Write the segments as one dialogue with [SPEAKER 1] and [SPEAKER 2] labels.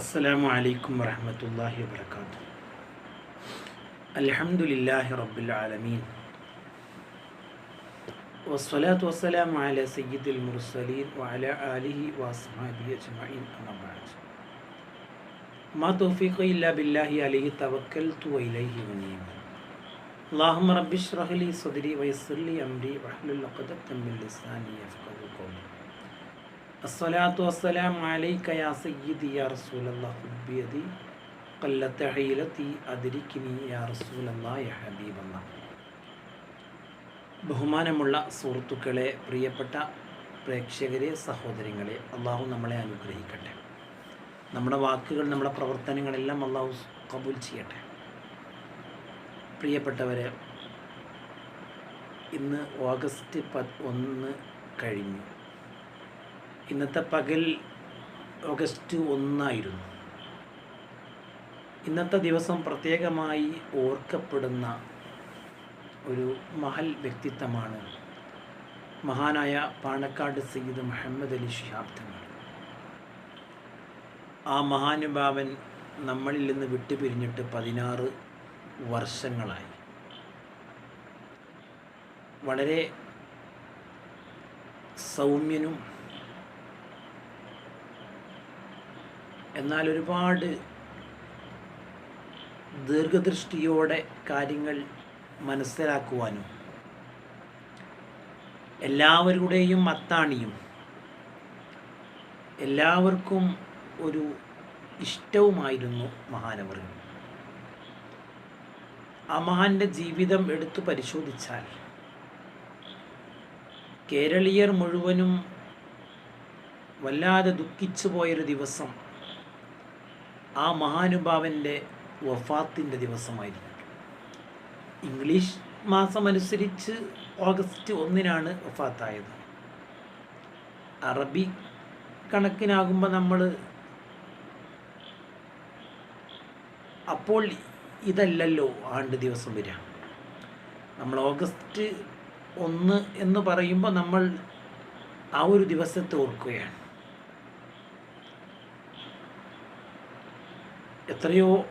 [SPEAKER 1] അസ്സലാമു അലൈക്കും വറഹമത്തല്ലാഹി വബർക്കാത്തു അൽഹംദുലില്ലാഹി റബ്ബിൽ ആലമീൻ വസ്സലാത്തു വസ്സലാമു അല സയ്യിദുൽ മുർസലീൻ വഅല ആലിഹി വഅസ്ഹാബിഹി അജ്മഈൻ അമ്മാ ബഅദ് മാ തൗഫീഖി ഇല്ലാ ബില്ലാഹി അലൈഹി തവക്കൽതു വഇലൈഹി ഉനീബ് اللهم رب اشرح لي صدري ويسر لي امري واحلل عقدة من لساني يفقهوا قولي അസ്സലാത്തു വസ്സലാം അലൈക യാ സയ്യിദി യാ റസൂലല്ലാ ഹുബിയതി കല്ലത്തഹയിലത്തി അതിരിക്കിനി യാ റസൂലല്ലാ യാ ഹബീബല്ലാഹ്. ബഹുമാനമുള്ള സുഹൃത്തുക്കളെ പ്രിയപ്പെട്ട പ്രേക്ഷകരെ സഹോദരങ്ങളെ അള്ളാഹു നമ്മളെ അനുഗ്രഹിക്കട്ടെ. നമ്മുടെ വാക്കുകൾ നമ്മുടെ പ്രവർത്തനങ്ങളെല്ലാം അള്ളാഹു കബൂൽ ചെയ്യട്ടെ. പ്രിയപ്പെട്ടവരെ ഇന്ന് ഓഗസ്റ്റ് പ ഒന്ന് കഴിഞ്ഞു. ഇന്നത്തെ പകൽ ഓഗസ്റ്റ് ഒന്നായിരുന്നു. ഇന്നത്തെ ദിവസം പ്രത്യേകമായി ഓർക്കപ്പെടുന്ന ഒരു മഹൽ വ്യക്തിത്വമാണ് മഹാനായ പാണക്കാട് സയ്യിദ് മുഹമ്മദ് അലി ഷിഹാബ് തങ്ങൾ ആ മഹാനുഭാവൻ നമ്മളിൽ നിന്ന് വിട്ടുപിരിഞ്ഞിട്ട് പതിനാറ് വർഷങ്ങളായി. വളരെ സൗമ്യനും എന്നാൽ ഒരുപാട് ദീർഘദൃഷ്ടിയോടെ കാര്യങ്ങൾ മനസ്സിലാക്കുവാനും എല്ലാവരുടെയും അത്താണിയും എല്ലാവർക്കും ഒരു ഇഷ്ടവുമായിരുന്നു മഹാനവർ ആ മഹാന്റെ ജീവിതം എടുത്തു പരിശോധിച്ചാൽ കേരളീയർ മുഴുവനും വല്ലാതെ ദുഃഖിച്ചു പോയൊരു ദിവസം ആ മഹാനുഭാവന്റെ വഫാത്തിന്റെ ദിവസമായിരുന്നു. ഇംഗ്ലീഷ് മാസം അനുസരിച്ച് ഓഗസ്റ്റ് ഒന്നിനാണ് വഫാത്തായത്. അറബി കണക്കിനാകുമ്പോൾ നമ്മൾ അപ്പോൾ ഇതല്ലല്ലോ ആണ്ട് ദിവസം വരിക നമ്മൾ ഓഗസ്റ്റ് ഒന്ന് എന്ന് പറയുമ്പോൾ നമ്മൾ ആ ഒരു ദിവസത്തെ ഓർക്കുകയാണ്. എത്രയോ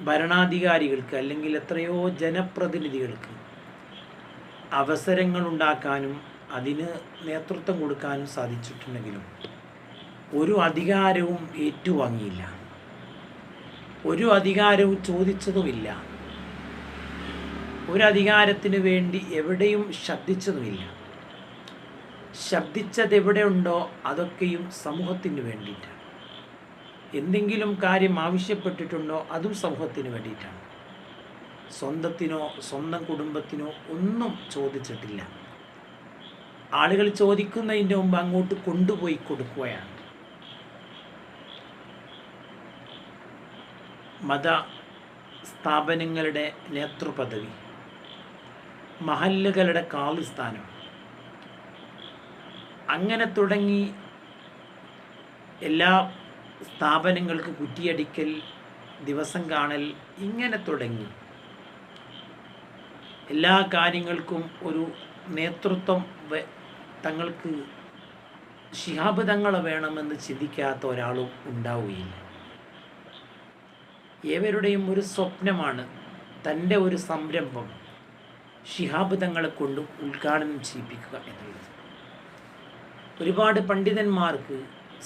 [SPEAKER 1] ഭരണാധികാരികൾക്ക് അല്ലെങ്കിൽ എത്രയോ ജനപ്രതിനിധികൾക്ക് അവസരങ്ങൾ ഉണ്ടാക്കാനും അതിന് നേതൃത്വം കൊടുക്കാനും സാധിച്ചിട്ടുണ്ടെങ്കിലും ഒരു അധികാരവും ഏറ്റുവാങ്ങിയില്ല. ഒരു അധികാരവും ചോദിച്ചതുമില്ല. ഒരു അധികാരത്തിന് വേണ്ടി എവിടെയും ശബ്ദിച്ചതുമില്ല. ശബ്ദിച്ചത് എവിടെയുണ്ടോ അതൊക്കെയും സമൂഹത്തിന് വേണ്ടിയിട്ടാണ്. എന്തെങ്കിലും കാര്യം ആവശ്യപ്പെട്ടിട്ടുണ്ടോ അതും സമൂഹത്തിന് വേണ്ടിയിട്ടാണ്. സ്വന്തത്തിനോ സ്വന്തം കുടുംബത്തിനോ ഒന്നും ചോദിച്ചിട്ടില്ല. ആളുകൾ ചോദിക്കുന്നതിന്റെ മുമ്പ് അങ്ങോട്ട് കൊണ്ടുപോയി കൊടുക്കുകയാണ്. മത സ്ഥാപനങ്ങളുടെ നേതൃപദവി. മഹല്ലുകളുടെ കാളിസ്ഥാനം. അങ്ങനെ തുടങ്ങി എല്ലാ സ്ഥാപനങ്ങൾക്ക് കുറ്റിയടിക്കൽ ദിവസം കാണൽ ഇങ്ങനെ തുടങ്ങി. എല്ലാ കാര്യങ്ങൾക്കും ഒരു നേതൃത്വം തങ്ങൾക്ക് ശിഹാബ് വേണമെന്ന് ചിന്തിക്കാത്ത ഒരാളും ഉണ്ടാവുകയില്ല. ഏവരുടെയും ഒരു സ്വപ്നമാണ് തന്റെ ഒരു സംരംഭം ശിഹാബ് തങ്ങളെ കൊണ്ട് ഉദ്ഘാടനം ചെയ്യിപ്പിക്കുക എന്നുള്ളത്. ഒരുപാട് പണ്ഡിതന്മാർക്ക്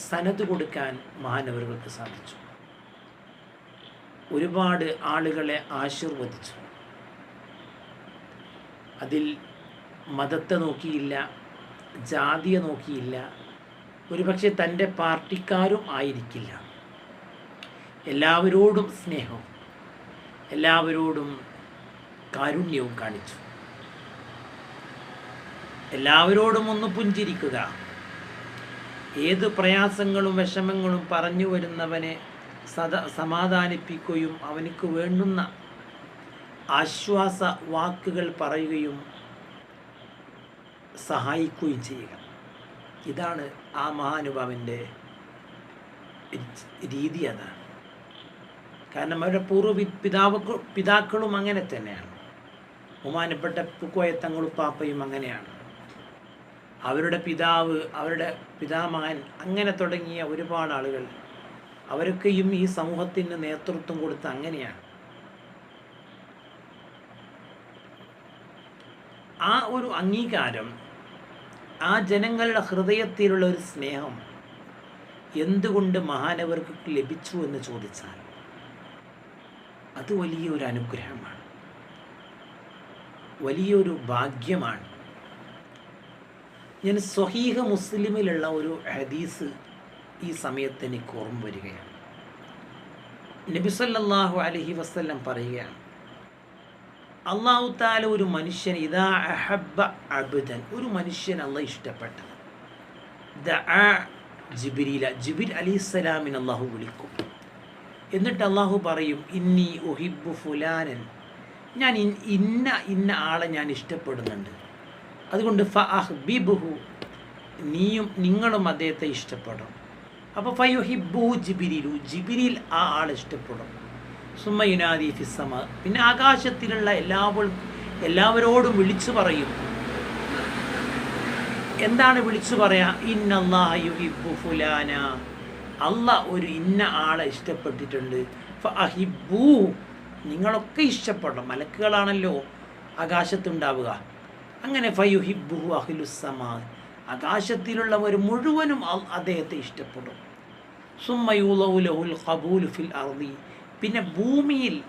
[SPEAKER 1] സനത് കൊടുക്കാൻ മഹാനവറുകൾക്ക് സാധിച്ചു. ഒരുപാട് ആളുകളെ ആശീർവദിച്ചു. അതിൽ മതത്തെ നോക്കിയില്ല ജാതിയെ നോക്കിയില്ല ഒരുപക്ഷെ തന്റെ പാർട്ടിക്കാരും ആയിരിക്കില്ല. എല്ലാവരോടും സ്നേഹവും എല്ലാവരോടും കാരുണ്യവും കാണിച്ചു. എല്ലാവരോടും ഒന്ന് പുഞ്ചിരിക്കുക. ഏത് പ്രയാസങ്ങളും വിഷമങ്ങളും പറഞ്ഞു വരുന്നവനെ സദ സമാധാനിപ്പിക്കുകയും അവനക്ക് വേണ്ടുന്ന ആശ്വാസ വാക്കുകൾ പറയുകയും സഹായിക്കുകയും ചെയ്യുക. ഇതാണ് ആ മഹാനുഭാവന്റെ രീതി അതാണ്. കാരണം അവരുടെ പൂർവ പിതാവ് പിതാക്കളും അങ്ങനെ തന്നെയാണ്. ബഹുമാനപ്പെട്ട പുക്കോയത്തങ്ങളും പാപ്പയും അങ്ങനെയാണ്. അവരുടെ പിതാവ് അവരുടെ പിതാമാൻ അങ്ങനെ തുടങ്ങിയ ഒരുപാട് ആളുകൾ അവരൊക്കെയും ഈ സമൂഹത്തിന് നേതൃത്വം കൊടുത്ത അങ്ങനെയാണ്. ആ ഒരു അംഗീകാരം ആ ജനങ്ങളുടെ ഹൃദയത്തിലുള്ള ഒരു സ്നേഹം എന്തുകൊണ്ട് മഹാനവർക്ക് ലഭിച്ചു എന്ന് ചോദിച്ചാൽ അത് വലിയൊരു അനുഗ്രഹമാണ്. വലിയൊരു ഭാഗ്യമാണ്. ഞാൻ സ്വഹീഹ മുസ്ലിമിലുള്ള ഒരു ഹദീസ് ഈ സമയത്ത് എനിക്ക് ഓർമ്മ വരികയാണ്. നബിസല്ലാഹു അലഹി വസ്ല്ലം പറയുകയാണ് അള്ളാഹു താല ഒരു മനുഷ്യൻ ഇതാ അഹബ അബുദൻ ഒരു മനുഷ്യൻ അല്ല ഇഷ്ടപ്പെട്ടത്. ജിബിരില ജിബിർ അലിസ്സലാമിന് അള്ളാഹു വിളിക്കും. എന്നിട്ട് അള്ളാഹു പറയും ഇന്നി ഒഹിബു ഫുലാനൻ ഞാൻ ഇന്ന ഇന്ന ആളെ ഞാൻ ഇഷ്ടപ്പെടുന്നുണ്ട്. അതുകൊണ്ട് ഫ അഹ്ബിബുഹു നീയും നിങ്ങളും അദ്ദേഹത്തെ ഇഷ്ടപ്പെടും അപ്പോൾ ഫയുഹിബു ജിബിരിലു ജിബിരിൽ ആ ആൾ ഇഷ്ടപ്പെടും. സുമ്മയുനാദി ഫിസമ പിന്നെ ആകാശത്തിലുള്ള എല്ലാവരും എല്ലാവരോടും വിളിച്ചു പറയും. എന്താണ് വിളിച്ചു പറയാ? ഇന്നല്ലാഹു ഫുലാന. അല്ല ഒരു ഇന്ന ആളെ ഇഷ്ടപ്പെട്ടിട്ടുണ്ട്. അഹിബൂ നിങ്ങളൊക്കെ ഇഷ്ടപ്പെടണം. മലക്കുകളാണല്ലോ ആകാശത്തുണ്ടാവുക. അങ്ങനെ ഫയുഹിബു അഹിലുസമാ ആകാശത്തിലുള്ളവർ മുഴുവനും അദ്ദേഹത്തെ ഇഷ്ടപ്പെടും. സുമ്മയുലൗലഹുൽ ഖബൂൽ ഫിൽ അർദി. പിന്നെ ഭൂമിയിൽ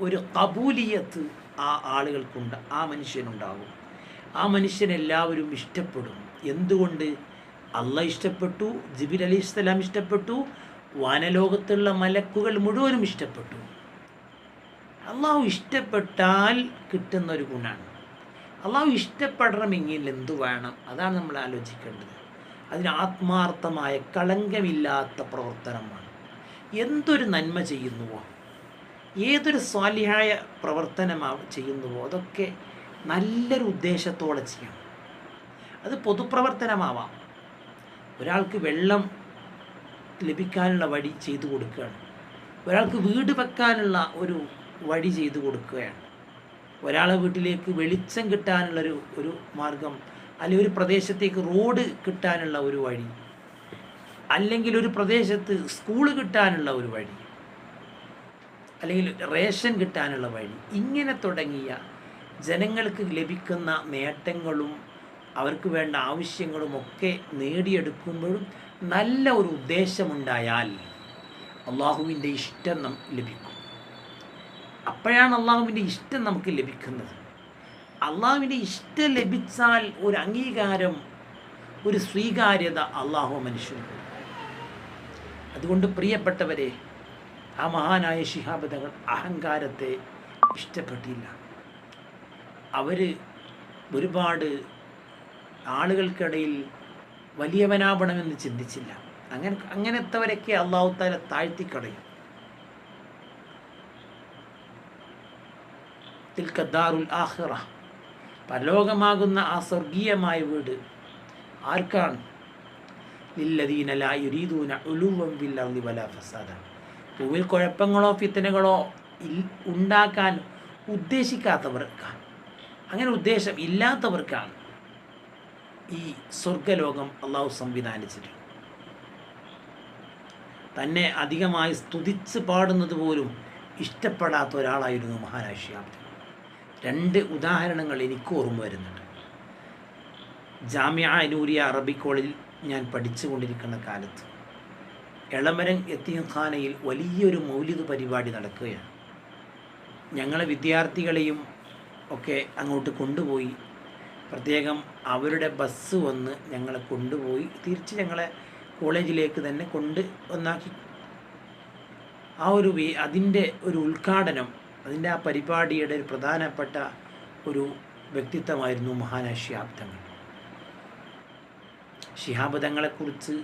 [SPEAKER 1] ഒരു കബൂലിയത്ത് ആ ആളുകൾക്കുണ്ട് ആ മനുഷ്യനുണ്ടാകും. ആ മനുഷ്യനെല്ലാവരും ഇഷ്ടപ്പെടും. എന്തുകൊണ്ട്? അല്ല ഇഷ്ടപ്പെട്ടു ജിബിൽ അലി ഇസ്ലാം ഇഷ്ടപ്പെട്ടു വാനലോകത്തുള്ള മലക്കുകൾ മുഴുവനും ഇഷ്ടപ്പെട്ടു. അള്ളാഹു ഇഷ്ടപ്പെട്ടാൽ കിട്ടുന്ന ഒരു ഗുണമാണ് അള്ളാഹു ഇഷ്ടപ്പെടണമെങ്കിൽ എന്തു വേണം? അതാണ് നമ്മൾ ആലോചിക്കേണ്ടത്. അതിന് ആത്മാർത്ഥമായ കളങ്കമില്ലാത്ത പ്രവർത്തനമാണ്. എന്തൊരു നന്മ ചെയ്യുന്നുവോ? ഏതൊരു സ്വാലിഹായ പ്രവർത്തനമാ ചെയ്യുന്നുവോ? അതൊക്കെ നല്ലൊരു ഉദ്ദേശത്തോടെ ചെയ്യണം. അത് പൊതുപ്രവർത്തനമാവാം. ഒരാൾക്ക് വെള്ളം ലഭിക്കാനുള്ള വഴി ചെയ്തു കൊടുക്കുകയാണ്. ഒരാൾക്ക് വീട് വെക്കാനുള്ള ഒരു വഴി ചെയ്തു കൊടുക്കുകയാണ്. ഒരാളെ വീട്ടിലേക്ക് വെളിച്ചം കിട്ടാനുള്ളൊരു ഒരു മാർഗം അല്ലെങ്കിൽ ഒരു പ്രദേശത്തേക്ക് റോഡ് കിട്ടാനുള്ള ഒരു വഴി അല്ലെങ്കിൽ ഒരു പ്രദേശത്ത് സ്കൂൾ കിട്ടാനുള്ള ഒരു വഴി അല്ലെങ്കിൽ റേഷൻ കിട്ടാനുള്ള വഴി ഇങ്ങനെ തുടങ്ങിയ ജനങ്ങൾക്ക് ലഭിക്കുന്ന നേട്ടങ്ങളും അവർക്ക് വേണ്ട ആവശ്യങ്ങളും ഒക്കെ നേടിയെടുക്കുമ്പോഴും നല്ല ഒരു ഉദ്ദേശമുണ്ടായാൽ അള്ളാഹുവിന്റെ ഇഷ്ടം നം ലഭിക്കും. അപ്പോഴാണ് അള്ളാഹുവിന്റെ ഇഷ്ടം നമുക്ക് ലഭിക്കുന്നത്. അള്ളാഹുവിന്റെ ഇഷ്ടം ലഭിച്ചാൽ ഒരു അംഗീകാരം ഒരു സ്വീകാര്യത അള്ളാഹു മനുഷ്യന് അതുകൊണ്ട് പ്രിയപ്പെട്ടവരെ ആ മഹാനായ ശിഹാബദകൾ അഹങ്കാരത്തെ ഇഷ്ടപ്പെട്ടില്ല. അവർ ഒരുപാട് ആളുകൾക്കിടയിൽ വലിയവനാവണമെന്ന് ചിന്തിച്ചില്ല. അങ്ങനെ അങ്ങനത്തെവരൊക്കെ അള്ളാഹു താല താഴ്ത്തിക്കളയും. തിൽക്കദ്ദാറുൽ ആഹിറ പരലോകമാകുന്ന ആ സ്വർഗീയമായ വീട് ആർക്കാണ്? ലില്ലദീന ലാ യുരീദൂന ഉലുവം വില്ലി വലാ ഫസാദ. ഭൂമിയിൽ കുഴപ്പങ്ങളോ ഫിത്തനകളോ ഉണ്ടാക്കാൻ ഉദ്ദേശിക്കാത്തവർക്കാണ്. അങ്ങനെ ഉദ്ദേശം ഇല്ലാത്തവർക്കാണ് ഈ സ്വർഗലോകം അള്ളാഹു സംവിധാനിച്ചിട്ടുണ്ട് തന്നെ അധികമായി സ്തുതിച്ച് പാടുന്നത് പോലും ഇഷ്ടപ്പെടാത്ത ഒരാളായിരുന്നു മഹാരാഷ്ട്രാബ്ദി രണ്ട് ഉദാഹരണങ്ങൾ എനിക്ക് ഓർമ്മ വരുന്നുണ്ട്. ജാമ്യ അനൂരിയ അറബി കോളേജിൽ ഞാൻ പഠിച്ചുകൊണ്ടിരിക്കുന്ന കാലത്ത് എളമരം എത്തിയഖാനയിൽ വലിയൊരു മൗലിക പരിപാടി നടക്കുകയാണ്. ഞങ്ങളെ വിദ്യാർത്ഥികളെയും ഒക്കെ അങ്ങോട്ട് കൊണ്ടുപോയി. പ്രത്യേകം അവരുടെ ബസ് വന്ന് ഞങ്ങളെ കൊണ്ടുപോയി. തിരിച്ച് ഞങ്ങളെ കോളേജിലേക്ക് തന്നെ കൊണ്ട് ഒന്നാക്കി. ആ ഒരു അതിന്റെ ഒരു ഉദ്ഘാടനം അതിന്റെ ആ പരിപാടിയുടെ ഒരു പ്രധാനപ്പെട്ട ഒരു വ്യക്തിത്വമായിരുന്നു മഹാനാശിയാബ്ദങ്ങൾ ശിഹാബദങ്ങളെക്കുറിച്ച്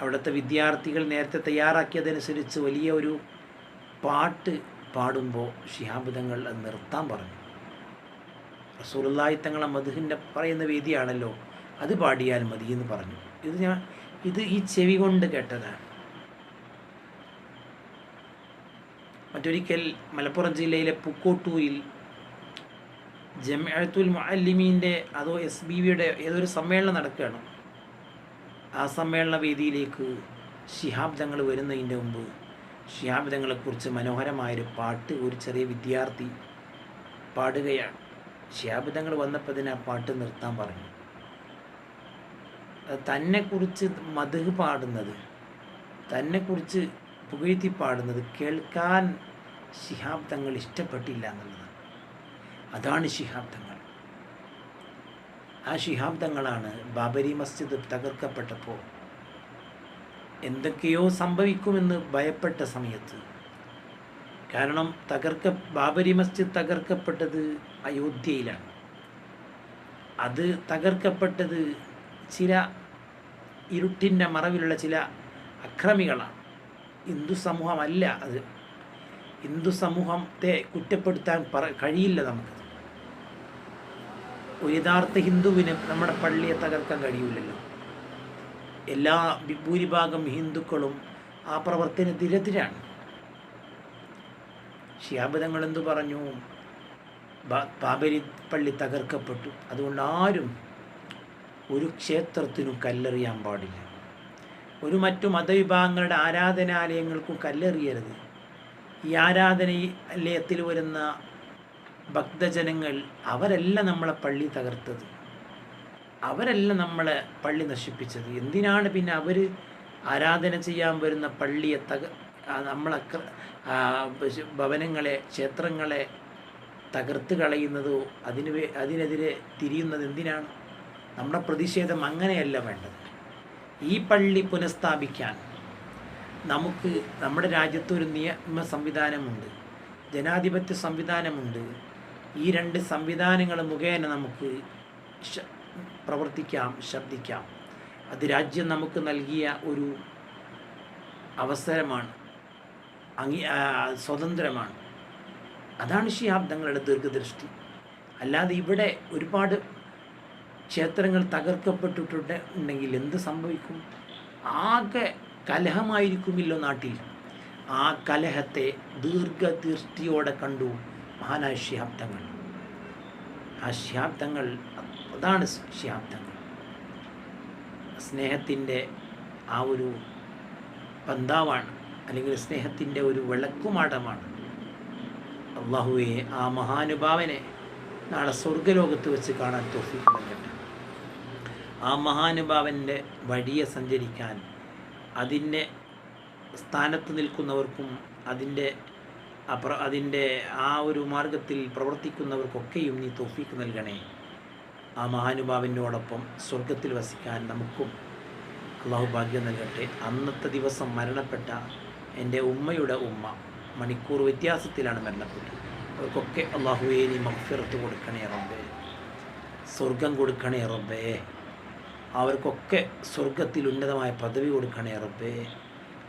[SPEAKER 1] അവിടുത്തെ വിദ്യാർത്ഥികൾ നേരത്തെ തയ്യാറാക്കിയതനുസരിച്ച് വലിയ ഒരു പാട്ട് പാടുമ്പോൾ ശിഹാബദങ്ങൾ അത് നിർത്താൻ പറഞ്ഞു. റസൂലുള്ളാഹി തങ്ങളെ മധുഹിന്റെ പറയുന്ന വേദിയാണല്ലോ അത് പാടിയാൽ മതി എന്ന് പറഞ്ഞു. ഇത് ഞാൻ ഇത് ഈ ചെവി കൊണ്ട് കേട്ടതാണ്. മറ്റൊരിക്കൽ മലപ്പുറം ജില്ലയിലെ പൂക്കോട്ടൂരിൽ ജമഅത്തുൽ മുഅല്ലിമീന്റെ അതോ എസ് ബി വിയുടെ ഏതൊരു സമ്മേളനം നടക്കുകയാണ്. ആ സമ്മേളന വേദിയിലേക്ക് ശിഹാബ് തങ്ങൾ വരുന്നതിന്റെ മുമ്പ് ശിഹാബ് തങ്ങളെക്കുറിച്ച് മനോഹരമായൊരു പാട്ട് ഒരു ചെറിയ വിദ്യാർത്ഥി പാടുകയാണ്. ശിഹാബ് തങ്ങൾ വന്നപ്പോൾ തന്നെ ആ പാട്ട് നിർത്താൻ പറഞ്ഞു. തന്നെക്കുറിച്ച് മധു പാടുന്നത് തന്നെക്കുറിച്ച് പുകഴ്ത്തി പാടുന്നത് കേൾക്കാൻ ശിഹാബ് തങ്ങൾ ഇഷ്ടപ്പെട്ടില്ല എന്നുള്ളതാണ്. അതാണ് ശിഹാബ് തങ്ങൾ. ആ ശിഹാബ് തങ്ങളാണ് ബാബരി മസ്ജിദ് തകർക്കപ്പെട്ടപ്പോൾ എന്തൊക്കെയോ സംഭവിക്കുമെന്ന് ഭയപ്പെട്ട സമയത്ത്. കാരണം തകർക്ക ബാബരി മസ്ജിദ് തകർക്കപ്പെട്ടത് അയോധ്യയിലാണ്. അത് തകർക്കപ്പെട്ടത് ചില ഇരുട്ടിന്റെ മറവിലുള്ള ചില അക്രമികളാണ്. ഹിന്ദു സമൂഹമല്ല അത്. ഹിന്ദു സമൂഹത്തെ കുറ്റപ്പെടുത്താൻ പറ കഴിയില്ല നമുക്ക്. ഒരു യഥാർത്ഥ ഹിന്ദുവിന് നമ്മുടെ പള്ളിയെ തകർക്കാൻ കഴിയില്ലല്ലോ എല്ലാ ഭൂരിഭാഗം ഹിന്ദുക്കളും ആ പ്രവർത്തനത്തിനെതിരാണ് ഷിയാബദങ്ങൾ എന്തു പറഞ്ഞു? ബാബരി പള്ളി തകർക്കപ്പെട്ടു. അതുകൊണ്ട് ആരും ഒരു ക്ഷേത്രത്തിനും കല്ലെറിയാൻ പാടില്ല. ഒരു മറ്റു മതവിഭാഗങ്ങളുടെ ആരാധനാലയങ്ങൾക്കും കല്ലെറിയരുത്. ഈ ആരാധനാലയത്തിൽ വരുന്ന ഭക്തജനങ്ങൾ അവരല്ല നമ്മളെ പള്ളി തകർത്തത്. അവരല്ല നമ്മളെ പള്ളി നശിപ്പിച്ചത്. എന്തിനാണ് പിന്നെ അവർ ആരാധന ചെയ്യാൻ വരുന്ന പള്ളിയെ തക നമ്മളെ ഭവനങ്ങളെ ക്ഷേത്രങ്ങളെ തകർത്ത് കളയുന്നതോ അതിന് അതിനെതിരെ തിരിയുന്നത് എന്തിനാണ്? നമ്മുടെ പ്രതിഷേധം അങ്ങനെയല്ല വേണ്ടത്. ഈ പള്ളി പുനഃസ്ഥാപിക്കാൻ നമുക്ക് നമ്മുടെ രാജ്യത്ത് ഒരു നിയമ സംവിധാനമുണ്ട് ജനാധിപത്യ സംവിധാനമുണ്ട്. ഈ രണ്ട് സംവിധാനങ്ങൾ മുഖേന നമുക്ക് പ്രവർത്തിക്കാം ശബ്ദിക്കാം. അത് രാജ്യം നമുക്ക് നൽകിയ ഒരു അവസരമാണ് അംഗീ സ്വതന്ത്രമാണ്. അതാണ് ശിഹാബ്ദങ്ങളുടെ ദീർഘദൃഷ്ടി. അല്ലാതെ ഇവിടെ ഒരുപാട് ക്ഷേത്രങ്ങൾ തകർക്കപ്പെട്ടിട്ടുണ്ട് ഉണ്ടെങ്കിൽ എന്ത് സംഭവിക്കും? ആകെ കലഹമായിരിക്കുമില്ലോ നാട്ടിൽ. ആ കലഹത്തെ ദീർഘദൃഷ്ടിയോടെ കണ്ടു മഹാനായ ശിഹാബ്ദങ്ങൾ. ആ ശിഹാബ്ദങ്ങൾ അതാണ് ശിഹാബ്ദങ്ങൾ. സ്നേഹത്തിന്റെ ആ ഒരു പന്താവാണ് അല്ലെങ്കിൽ സ്നേഹത്തിന്റെ ഒരു വിളക്കുമാടമാണ്. അള്ളാഹുവെ ആ മഹാനുഭാവനെ നാളെ സ്വർഗലോകത്ത് വെച്ച് കാണാൻ തോഫിക്കുന്നുണ്ട് ആ മഹാനുഭാവന്റെ വഴിയെ സഞ്ചരിക്കാൻ അതിന്റെ സ്ഥാനത്ത് നിൽക്കുന്നവർക്കും അതിന്റെ അപ്ര അതിന്റെ ആ ഒരു മാർഗത്തിൽ പ്രവർത്തിക്കുന്നവർക്കൊക്കെയും നീ തോഫീക്ക് നൽകണേ. ആ മഹാനുഭാവിനോടൊപ്പം സ്വർഗത്തിൽ വസിക്കാൻ നമുക്കും അള്ളാഹു ഭാഗ്യം നൽകട്ടെ. അന്നത്തെ ദിവസം മരണപ്പെട്ട എന്റെ ഉമ്മയുടെ ഉമ്മ മണിക്കൂർ വ്യത്യാസത്തിലാണ് മരണപ്പെട്ടത്. അവർക്കൊക്കെ അള്ളാഹുവേ നീ മഫിറത്ത് കൊടുക്കണേ റബ്ബേ. സ്വർഗം കൊടുക്കണേ റബ്ബേ. അവർക്കൊക്കെ സ്വർഗത്തിൽ ഉന്നതമായ പദവി കൊടുക്കണേ റബ്ബേ.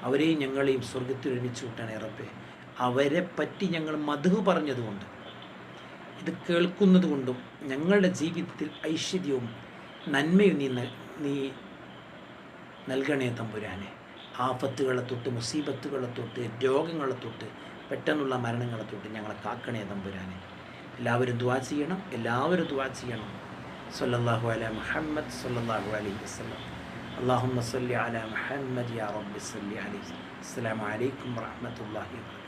[SPEAKER 1] അവരെയും ഞങ്ങളെയും സ്വർഗത്തിൽ ഒരുമിച്ച് കൂട്ടണേ റബ്ബേ. അവരെ പറ്റി ഞങ്ങൾ മധു പറഞ്ഞതുകൊണ്ട് ഇത് കേൾക്കുന്നത് കൊണ്ടും ഞങ്ങളുടെ ജീവിതത്തിൽ ഐശ്വര്യവും നന്മയും നീ നീ നൽകണേ തമ്പുരാനെ. ആപത്തുകളെ തൊട്ട് മുസീബത്തുകളെ തൊട്ട് രോഗങ്ങളെ തൊട്ട് പെട്ടെന്നുള്ള മരണങ്ങളെ തൊട്ട് ഞങ്ങളെ കാക്കണേ തമ്പുരാനെ. എല്ലാവരും ദ്വാ ചെയ്യണം എല്ലാവരും ദ്വാ ചെയ്യണം. صلى الله على محمد صلى الله عليه وسلم. اللهم صل على محمد يا رب صل عليه. السلام عليكم ورحمة الله وبركاته.